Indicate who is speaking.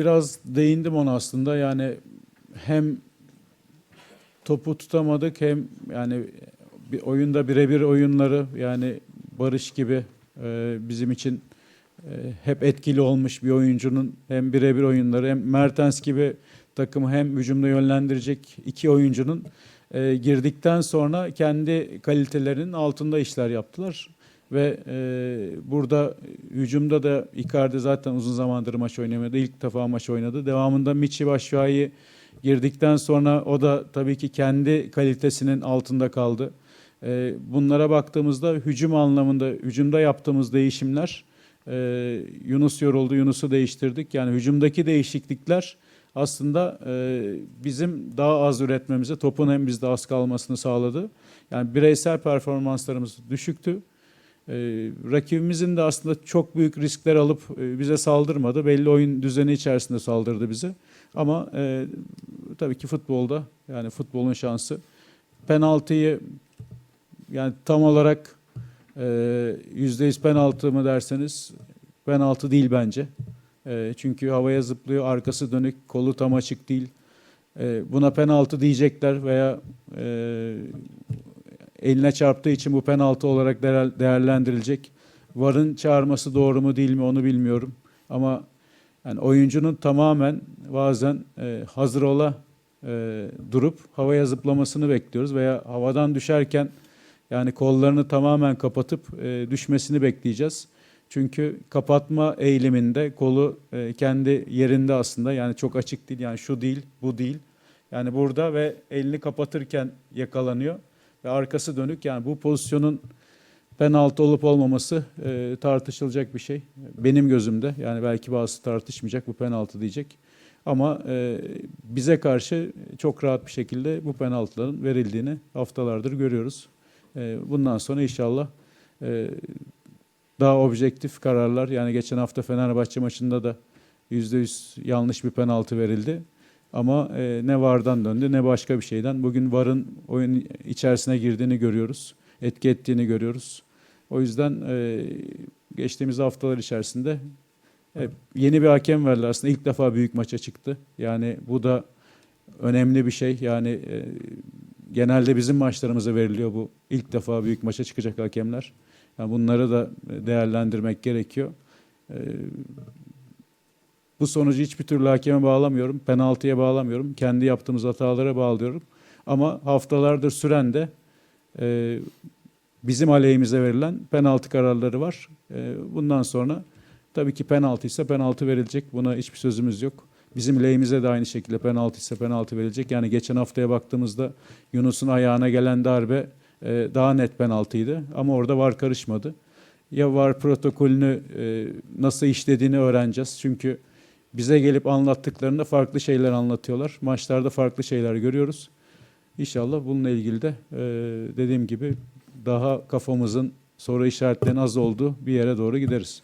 Speaker 1: biraz değindim ona aslında. Yani hem topu tutamadık hem yani bir oyunda birebir oyunları yani Barış gibi e, bizim için e, hep etkili olmuş bir oyuncunun hem birebir oyunları hem Mertens gibi takımı hem hücumda yönlendirecek iki oyuncunun e, girdikten sonra kendi kalitelerinin altında işler yaptılar. Ve e, burada hücumda da Icardi zaten uzun zamandır maç oynamadı. İlk defa maç oynadı. Devamında Michi Batshuayi girdikten sonra o da tabii ki kendi kalitesinin altında kaldı. E, bunlara baktığımızda hücum anlamında, hücumda yaptığımız değişimler e, Yunus yoruldu, Yunus'u değiştirdik. Yani hücumdaki değişiklikler aslında e, bizim daha az üretmemize, topun hem bizde az kalmasını sağladı. Yani bireysel performanslarımız düşüktü. Ee, rakibimizin de aslında çok büyük riskler alıp e, bize saldırmadı. Belli oyun düzeni içerisinde saldırdı bize. Ama e, tabii ki futbolda yani futbolun şansı penaltıyı yani tam olarak e, yüzde yüz penaltı mı derseniz penaltı değil bence. E, çünkü havaya zıplıyor, arkası dönük, kolu tam açık değil. E, buna penaltı diyecekler veya e, eline çarptığı için bu penaltı olarak değer- değerlendirilecek. VAR'ın çağırması doğru mu değil mi onu bilmiyorum. Ama yani oyuncunun tamamen bazen e, hazır ola e, durup havaya zıplamasını bekliyoruz veya havadan düşerken yani kollarını tamamen kapatıp e, düşmesini bekleyeceğiz. Çünkü kapatma eğiliminde kolu e, kendi yerinde aslında yani çok açık değil yani şu değil bu değil. Yani burada ve elini kapatırken yakalanıyor ve arkası dönük yani bu pozisyonun penaltı olup olmaması e, tartışılacak bir şey. Benim gözümde yani belki bazısı tartışmayacak bu penaltı diyecek. Ama e, bize karşı çok rahat bir şekilde bu penaltıların verildiğini haftalardır görüyoruz. E, bundan sonra inşallah e, daha objektif kararlar yani geçen hafta Fenerbahçe maçında da %100 yanlış bir penaltı verildi. Ama e, ne VAR'dan döndü ne başka bir şeyden. Bugün VAR'ın oyun içerisine girdiğini görüyoruz. Etki ettiğini görüyoruz. O yüzden e, geçtiğimiz haftalar içerisinde e, yeni bir hakem verdiler. Aslında ilk defa büyük maça çıktı. Yani bu da önemli bir şey. Yani e, genelde bizim maçlarımıza veriliyor bu. ilk defa büyük maça çıkacak hakemler. Yani bunları da değerlendirmek gerekiyor. E, bu sonucu hiçbir türlü hakeme bağlamıyorum, penaltıya bağlamıyorum, kendi yaptığımız hatalara bağlıyorum. Ama haftalardır süren de e, bizim aleyhimize verilen penaltı kararları var. E, bundan sonra tabii ki penaltı ise penaltı verilecek. Buna hiçbir sözümüz yok. Bizim lehimize de aynı şekilde penaltı ise penaltı verilecek. Yani geçen haftaya baktığımızda Yunus'un ayağına gelen darbe e, daha net penaltıydı. Ama orada var karışmadı. Ya var protokolünü e, nasıl işlediğini öğreneceğiz. Çünkü bize gelip anlattıklarında farklı şeyler anlatıyorlar. Maçlarda farklı şeyler görüyoruz. İnşallah bununla ilgili de e, dediğim gibi daha kafamızın soru işaretlerinin az olduğu bir yere doğru gideriz.